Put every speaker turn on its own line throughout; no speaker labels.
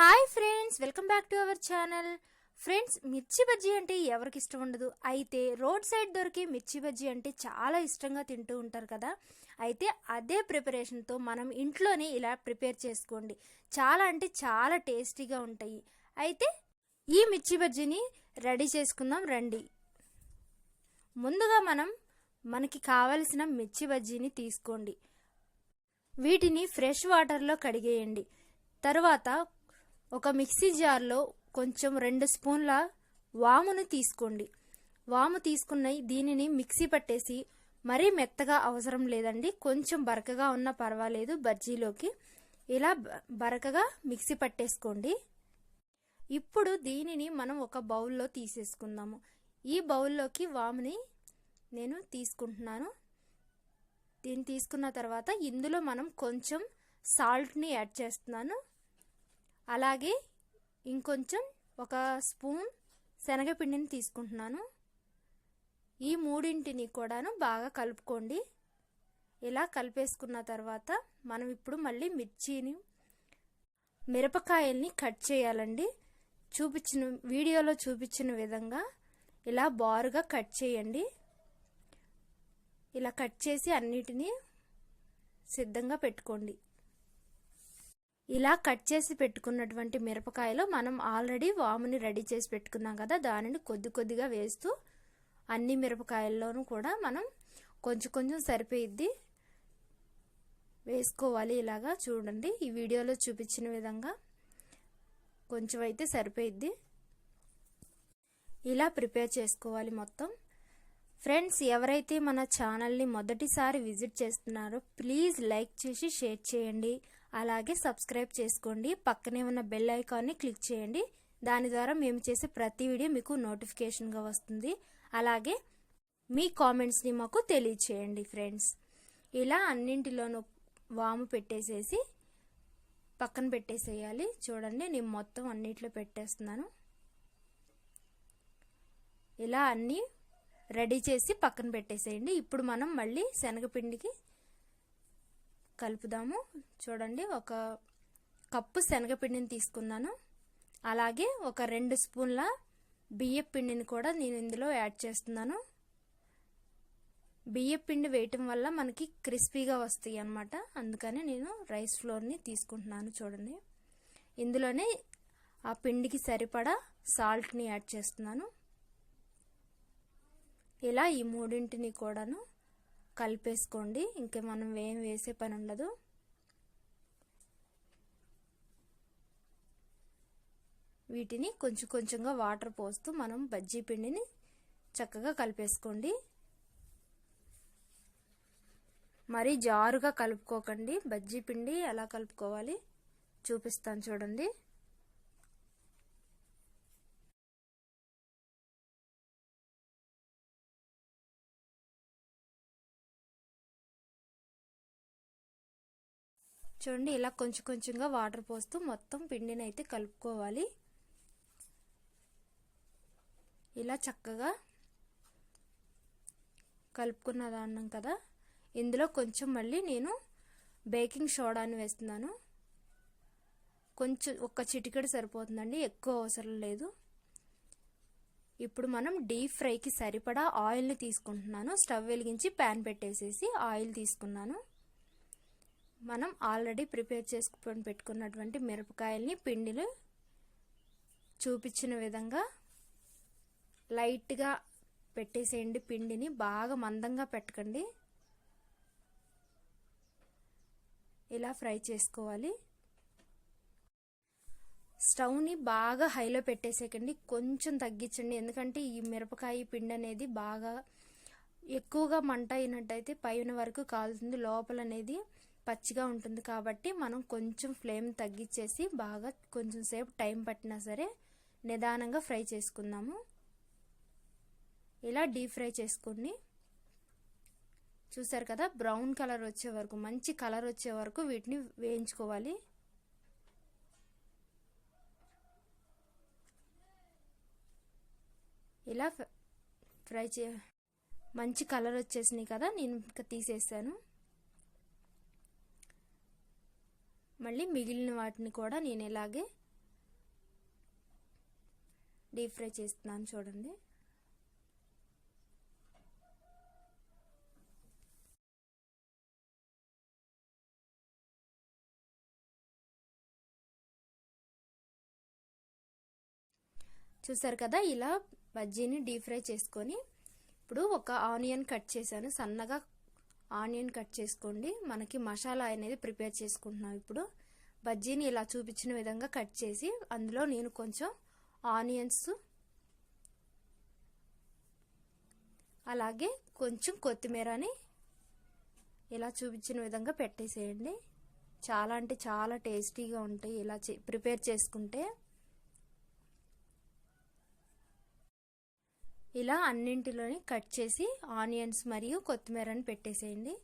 Hi friends welcome back to our channel. Friends mirchi bajji అంటే ఎవరికి ఇష్టం ఉండదు? అయితే రోడ్ సైడ్ దొరికే మిర్చి బజ్జీ అంటే చాలా ఇష్టంగా తింటూ ఉంటారు కదా? అయితే అదే ప్రిపరేషన్తో మనం ఇంట్లోనే ఇలా ప్రిపేర్ చేసుకోండి. చాలా అంటే చాలా టేస్టీగా ఉంటాయి. అయితే ఈ మిర్చి బజ్జీని రెడీ చేసుకుందాం రండి. ముందుగా మనం మనకి కావలసిన మిర్చి బజ్జీని తీసుకోండి. వీటిని ఫ్రెష్ వాటర్లో కడిగేయండి. తరువాత ఒక మిక్సీ జార్లో కొంచెం రెండు స్పూన్ల వామును తీసుకోండి. వాము తీసుకున్న దీనిని మిక్సీ పట్టేసి మరీ మెత్తగా అవసరం లేదండి. కొంచెం బరకగా ఉన్నా పర్వాలేదు బజ్జీలోకి. ఇలా బరకగా మిక్సీ పట్టేసుకోండి. ఇప్పుడు దీనిని మనం ఒక బౌల్లో తీసేసుకుందాము. ఈ బౌల్లోకి వాముని నేను తీసుకుంటున్నాను. దీన్ని తీసుకున్న తర్వాత ఇందులో మనం కొంచెం సాల్ట్ని యాడ్ చేస్తున్నాను. అలాగే ఇంకొంచెం ఒక స్పూన్ శనగపిండిని తీసుకుంటున్నాను. ఈ మూడింటిని కూడాను బాగా కలుపుకోండి. ఇలా కలిపేసుకున్న తర్వాత మనం ఇప్పుడు మళ్ళీ మిర్చిని మిరపకాయల్ని కట్ చేయాలండి. చూపించిన వీడియోలో చూపించిన విధంగా ఇలా బారుగా కట్ చేయండి. ఇలా కట్ చేసి అన్నిటినీ సిద్ధంగా పెట్టుకోండి. ఇలా కట్ చేసి పెట్టుకున్నటువంటి మిరపకాయలో మనం ఆల్రెడీ వాముని రెడీ చేసి పెట్టుకున్నాం కదా దానిని కొద్ది కొద్దిగా వేస్తూ అన్ని మిరపకాయల్లోనూ కూడా మనం కొంచెం కొంచెం సరిపోయిద్ది. వేసుకోవాలి ఇలాగా చూడండి ఈ వీడియోలో చూపించిన విధంగా కొంచెం అయితే సరిపోయిద్ది. ఇలా ప్రిపేర్ చేసుకోవాలి మొత్తం. ఫ్రెండ్స్ ఎవరైతే మన ఛానల్ని మొదటిసారి విజిట్ చేస్తున్నారో ప్లీజ్ లైక్ చేసి షేర్ చేయండి. అలాగే సబ్స్క్రైబ్ చేసుకోండి. పక్కనే ఉన్న బెల్ ఐకాన్ని క్లిక్ చేయండి. దాని ద్వారా మేము చేసే ప్రతి వీడియో మీకు నోటిఫికేషన్గా వస్తుంది. అలాగే మీ కామెంట్స్ని మాకు తెలియచేయండి ఫ్రెండ్స్ ఇలా అన్నింటిలోనూ వాము పెట్టేసేసి పక్కన పెట్టేసేయాలి. చూడండి నేను మొత్తం అన్నిట్లో పెట్టేస్తున్నాను. ఇలా అన్నీ రెడీ చేసి పక్కన పెట్టేసేయండి. ఇప్పుడు మనం మళ్ళీ శనగపిండికి కలుపుదాము. చూడండి ఒక కప్పు శనగపిండిని తీసుకున్నాను. అలాగే ఒక రెండు స్పూన్ల బియ్య పిండిని కూడా నేను ఇందులో యాడ్ చేస్తున్నాను. బియ్య పిండి వేయటం వల్ల మనకి క్రిస్పీగా వస్తాయి అన్నమాట. అందుకని నేను రైస్ ఫ్లోర్ని తీసుకుంటున్నాను చూడండి. ఇందులోనే ఆ పిండికి సరిపడా సాల్ట్ని యాడ్ చేస్తున్నాను. ఇలా ఈ మూడింటిని కూడాను కలిపేసుకోండి. ఇంకా మనం ఏం వేసే పని ఉండదు. వీటిని కొంచెం కొంచెంగా వాటర్ పోస్తూ మనం బజ్జీ పిండిని చక్కగా కలిపేసుకోండి. మరీ జారుగా కలుపుకోకండి. బజ్జీ పిండి ఎలా కలుపుకోవాలి చూపిస్తాను చూడండి. చూడండి ఇలా కొంచెం కొంచెంగా వాటర్ పోస్తూ మొత్తం పిండిని అయితే కలుపుకోవాలి. ఇలా చక్కగా కలుపుకున్న దాన్నం కదా. ఇందులో కొంచెం మళ్ళీ నేను బేకింగ్ సోడాని వేస్తున్నాను. కొంచెం ఒక్క చిటికెడు సరిపోతుందండి ఎక్కువ అవసరం లేదు. ఇప్పుడు మనం డీప్ ఫ్రైకి సరిపడా ఆయిల్ని తీసుకుంటున్నాను. స్టవ్ వెలిగించి ప్యాన్ పెట్టేసేసి ఆయిల్ తీసుకున్నాను. మనం ఆల్రెడీ ప్రిపేర్ చేసుకుని పెట్టుకున్నటువంటి మిరపకాయల్ని పిండిలు చూపించిన విధంగా లైట్గా పెట్టేసేయండి. పిండిని బాగా మందంగా పెట్టకండి. ఇలా ఫ్రై చేసుకోవాలి. స్టవ్ని బాగా హైలో పెట్టేసేకండి కొంచెం తగ్గించండి. ఎందుకంటే ఈ మిరపకాయ పిండి అనేది బాగా ఎక్కువగా మంట అయినట్టయితే పైన వరకు కాలుతుంది. లోపల అనేది పచ్చిగా ఉంటుంది కాబట్టి మనం కొంచెం ఫ్లేమ్ తగ్గించేసి బాగా కొంచెం సేపు టైం పట్టినా సరే నిదానంగా ఫ్రై చేసుకుందాము. ఇలా డీప్ ఫ్రై చేసుకుని చూసారు కదా బ్రౌన్ కలర్ వచ్చే వరకు మంచి కలర్ వచ్చే వరకు వీటిని వేయించుకోవాలి. ఇలా ఫ్రై చే మంచి కలర్ వచ్చేసినాయి కదా నేను ఇంకా తీసేసాను. మళ్ళీ మిగిలిన వాటిని కూడా నేను ఇలాగే డీప్ ఫ్రై చేస్తున్నాను చూడండి. చూసారు కదా ఇలా బజ్జీని డీప్ ఫ్రై చేసుకొని ఇప్పుడు ఒక ఆనియన్ కట్ చేశాను. సన్నగా ఆనియన్ కట్ చేసుకోండి. మనకి మసాలా అనేది ప్రిపేర్ చేసుకుంటున్నాం ఇప్పుడు. బజ్జీని ఇలా చూపించిన విధంగా కట్ చేసి అందులో నేను కొంచెం ఆనియన్స్ అలాగే కొంచెం కొత్తిమీరని ఇలా చూపించిన విధంగా పెట్టేసేయండి. చాలా అంటే చాలా టేస్టీగా ఉంటాయి. ఇలా ప్రిపేర్ చేసుకుంటే ఇలా అన్నింటిలోని కట్ చేసి ఆనియన్స్ మరియు కొత్తిమీరని పెట్టేసేయండి.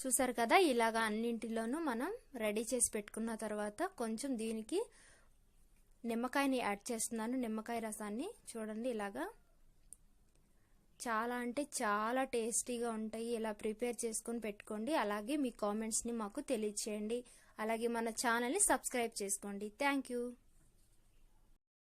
చూసారు కదా ఇలాగా అన్నింటిలోనూ మనం రెడీ చేసి పెట్టుకున్న తర్వాత కొంచెం దీనికి నిమ్మకాయని యాడ్ చేస్తున్నాను. నిమ్మకాయ రసాన్ని చూడండి ఇలాగా. చాలా అంటే చాలా టేస్టీగా ఉంటాయి. ఇలా ప్రిపేర్ చేసుకొని పెట్టుకోండి. అలాగే మీ కామెంట్స్ని మాకు తెలియచేయండి. అలాగే మన ఛానల్ని సబ్స్క్రైబ్ చేసుకోండి. Thank you.